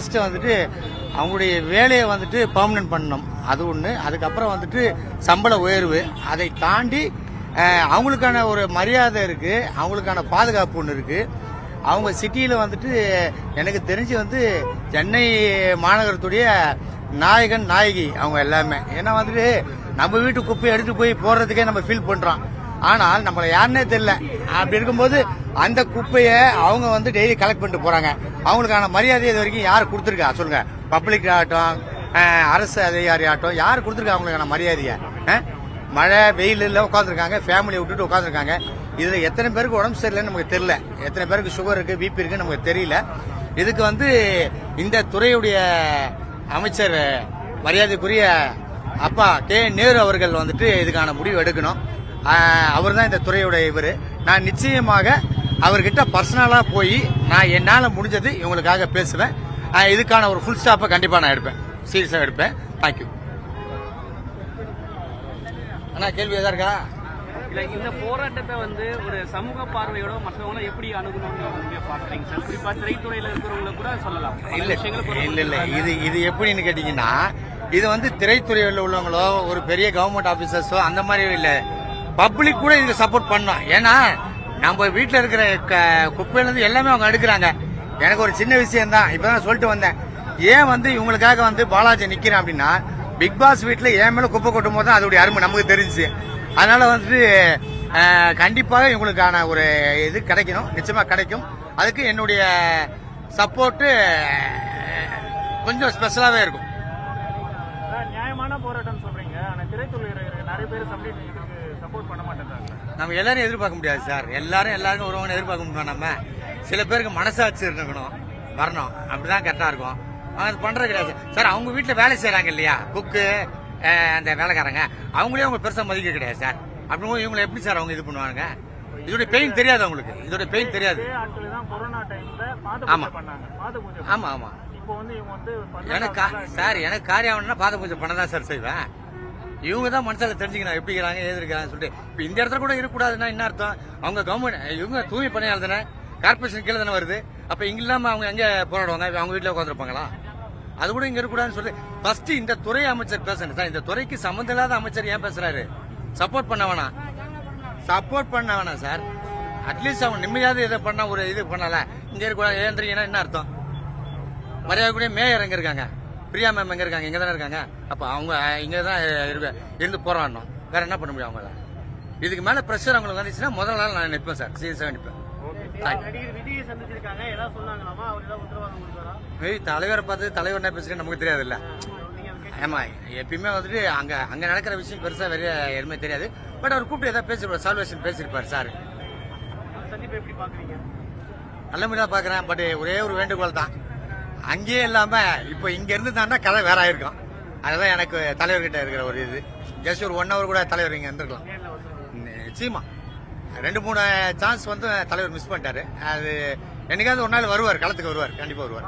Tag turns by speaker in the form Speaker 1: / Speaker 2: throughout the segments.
Speaker 1: First வந்துட்டு அவங்களுடைய வேலையை வந்துட்டு பர்மனன்ட் பண்ணணும். அது ஒன்று அதுக்கப்புறம் வந்துட்டு சம்பள உயர்வு. அதை தாண்டி அவங்களுக்கான ஒரு மரியாதை இருக்குது அவங்களுக்கான பாதுகாப்பு ஒன்று இருக்குது அவங்க சிட்டியில் வந்துட்டு எனக்கு தெரிஞ்சு வந்து சென்னை மாநகரத்துடைய நாயகன் நாயகி அவங்க எல்லாமே. ஏன்னா வந்துட்டு நம்ம வீட்டு குப்பையை எடுத்து போய் போடுறதுக்கே நம்ம ஃபீல் பண்ணுறோம் ஆனால் நம்மளை யாருன்னே தெரியல. அப்படி இருக்கும்போது அந்த குப்பையை அவங்க வந்து டெய்லி கலெக்ட் பண்ணிட்டு போறாங்க. அவங்களுக்கான மரியாதை இது வரைக்கும் யார் கொடுத்துருக்கா? சொல்லுங்க. பப்ளிக் ஆகட்டும் அரசு அதிகாரி ஆகட்டும் யார் கொடுத்துருக்கா அவங்களுக்கான மரியாதையை? மழை மழை வெயிலில் உட்காந்துருக்காங்க ஃபேமிலியை விட்டுட்டு உட்காந்துருக்காங்க இதில் எத்தனை பேருக்கு உடம்பு சரியில்லைன்னு நமக்கு தெரியல. எத்தனை பேருக்கு சுகர் இருக்கு பிபி இருக்குன்னு நமக்கு தெரியல. இதுக்கு வந்து இந்த துறையுடைய அமைச்சர் மரியாதைக்குரிய அப்பா கே. நேரு அவர்கள் வந்துட்டு இதுக்கான முடிவு எடுக்கணும். அவர் தான் இந்த துறையுடைய இவர். நான் நிச்சயமாக அவர்கிட்ட பர்சனலாக போய் நான் என்னால் முடிஞ்சது இவங்களுக்காக பேசுவேன். இதுக்கான ஒரு ஃபுல் ஸ்டாப்பை கண்டிப்பாக நான் எடுப்பேன். சீரியஸாக எடுப்பேன். தேங்க்யூ அண்ணா கேள்வி எதா இருக்கா?
Speaker 2: இல்ல இந்த போராட்டத்தை வந்து ஒரு சமூக பார்வையோட மற்றவங்க எப்படி அணுகணும்னு நீங்க பாக்குறீங்க சார்? திரைத்துறையில இருக்கிறவங்கள கூட சொல்லலாம்.
Speaker 1: இல்ல இல்ல இல்ல. இது இது எப்படின்னு கேட்டீங்கன்னா இது வந்து திரைத்துறையில் உள்ளவங்களோ ஒரு பெரிய கவர்மெண்ட் ஆபீசர்ஸோ அந்த மாதிரி இல்ல. பப்ளிக் கூட இதுக்கு சப்போர்ட் பண்ணோம். ஏன்னா நம்ம வீட்டில் இருக்கிற க- எல்லாமே அவங்க எடுக்கிறாங்க. எனக்கு ஒரு சின்ன விஷயம் தான் இப்பதான் சொல்லிட்டு வந்தேன். ஏன் வந்து இவங்களுக்காக வந்து பாலாஜி நிற்கிறேன் அப்படின்னா பிக் பாஸ் வீட்டில் ஏன் மேலே குப்பை கொட்டும் போது தான் அதோடைய அருமை நமக்கு தெரிஞ்சு அதனால வந்துட்டு கண்டிப்பாக இவங்களுக்கான ஒரு இது கிடைக்கணும். நிச்சயமாக கிடைக்கும். அதுக்கு என்னுடைய சப்போர்ட்டு கொஞ்சம் ஸ்பெஷலாகவே இருக்கும்.
Speaker 3: நியாயமான போராட்டம் சொல்றீங்க. ஆனால் திரைத்துறை நிறைய பேர் சப்மிட் சப்போர்ட் பண்ண மாட்டேங்கிறாங்க
Speaker 1: நம்ம எல்லாரும் எதிர்பார்க்க முடியாது சார். எல்லாரும் எல்லாருக்கும் ஒருவங்க எதிர்பார்க்க முடியும் நம்ம? சில பேருக்கு மனசாட்சி இருக்கணும். வரணும். அப்படிதான் கரெக்டாக இருக்கும். அவங்க அது பண்றது கிடையாது. சார் அவங்க வீட்டில் வேலை செய்கிறாங்க இல்லையா? குக்கு அந்த வேலைக்காரங்க. அவங்களே அவங்க பெருசாக மதிக்க கிடையாது சார். அப்படிங்கும்போது இவங்களை எப்படி சார் அவங்க இது பண்ணுவாங்க? இதோட பெயின் தெரியாது அவங்களுக்கு. இதோட பெயின் தெரியாது. ஆமா. ஆமா ஆமா. எனக்கு சார் எனக்கு காரியம் ஆகணும்னா பாத பூஜை பண்ண தான் சார் செய்வேன். இவங்க தான் மனசால தெரிஞ்சுக்கணும் எப்படி இருக்கிறாங்க ஏது இருக்காங்க சொல்லிட்டு. இப்போ இந்த இடத்துல கூட இருக்கக்கூடாதுன்னா என்ன அர்த்தம்? அவங்க கவர்மெண்ட் இவங்க தூய்மை பணியாளர் தானே? கார்பரேஷன் கீழே தானே வருது. அப்போ இங்க இல்லாம அவங்க எங்கே போராடுவாங்க? அவங்க வீட்டில் உட்காந்துருப்பாங்களா அது கூட இங்க இருக்கக்கூடாதுன்னு சொல்லி ஃபர்ஸ்ட் இந்த துறை அமைச்சர் பேசணும். சார் இந்த துறைக்கு சம்மந்தம் இல்லாத அமைச்சர் ஏன் பேசுறாரு? சப்போர்ட் பண்ண வேணாம். சப்போர்ட் பண்ண வேணாம் சார். அட்லீஸ்ட் அவங்க நிம்மதியாவது இதை பண்ண ஒரு இது பண்ணல. இங்க இருக்கக்கூடாது ஏந்திரிங்கன்னா என்ன அர்த்தம்? மரியாதை கூட மேயர் இறங்கிருக்காங்க இருக்காங்க? பிரியா மேம் எங்க இருக்காங்க? இங்க தானே இருக்காங்க? அப்ப அவங்க இங்க தான் இருக்க- இருந்து போராடணும். வேற என்ன பண்ண முடியும் அவங்களால? இதுக்கு மேல பிரஷர் அவங்களுக்கு வந்துச்சுன்னா முதல் நாள் நான் நிற்பேன் சார். சீரியஸாக நிற்பேன் தலைவரை பார்த்து தலைவர் என்ன பேசுறேன்னு நமக்கு தெரியாது இல்ல. ஆமா எப்பயுமே வந்துட்டு அங்க அங்க நடக்கிற விஷயம் பெருசா வேற எதுவுமே தெரியாது. பட் அவர் கூப்பிட்டு ஏதாவது பேசிருப்பார் சால்வேஷன் பேசியிருப்பார் சார். நல்ல முறையா பாக்குறேன் பட் ஒரே ஒரு வேண்டுகோள் தான். அங்கேயே இல்லாம இப்போ இங்க இருந்துட்டான்னா கதை வேற ஆயிருக்கும். அதுதான் எனக்கு தலைவர்கிட்ட இருக்கிற ஒரு இது. ஜஸ்ட் ஒரு ஒன் ஹவர் கூட தலைவர் இங்க இருந்திருக்கலாம். நிச்சயமா. ரெண்டு மூணு சான்ஸ் வந்து தலைவர் மிஸ் பண்ணிட்டாரு. அது என்னைக்காவது ஒரு நாள் வருவார் களத்துக்கு வருவார் கண்டிப்பா வருவார்.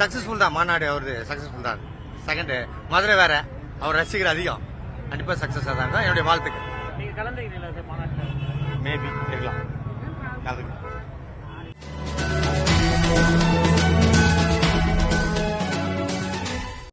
Speaker 1: சக்சஸ்ஃபுல் தான் மாநாடு அவரது சக்சஸ்ஃபுல் தான். செகண்ட் மதுரை வேற. அவர் ரசிகர் அதிகம். கண்டிப்பா சக்சஸா தான் இருக்கும். என்னுடைய வாழ்த்துக்கு மேபி இருக்கலாம். கலந்துக்கலாம்.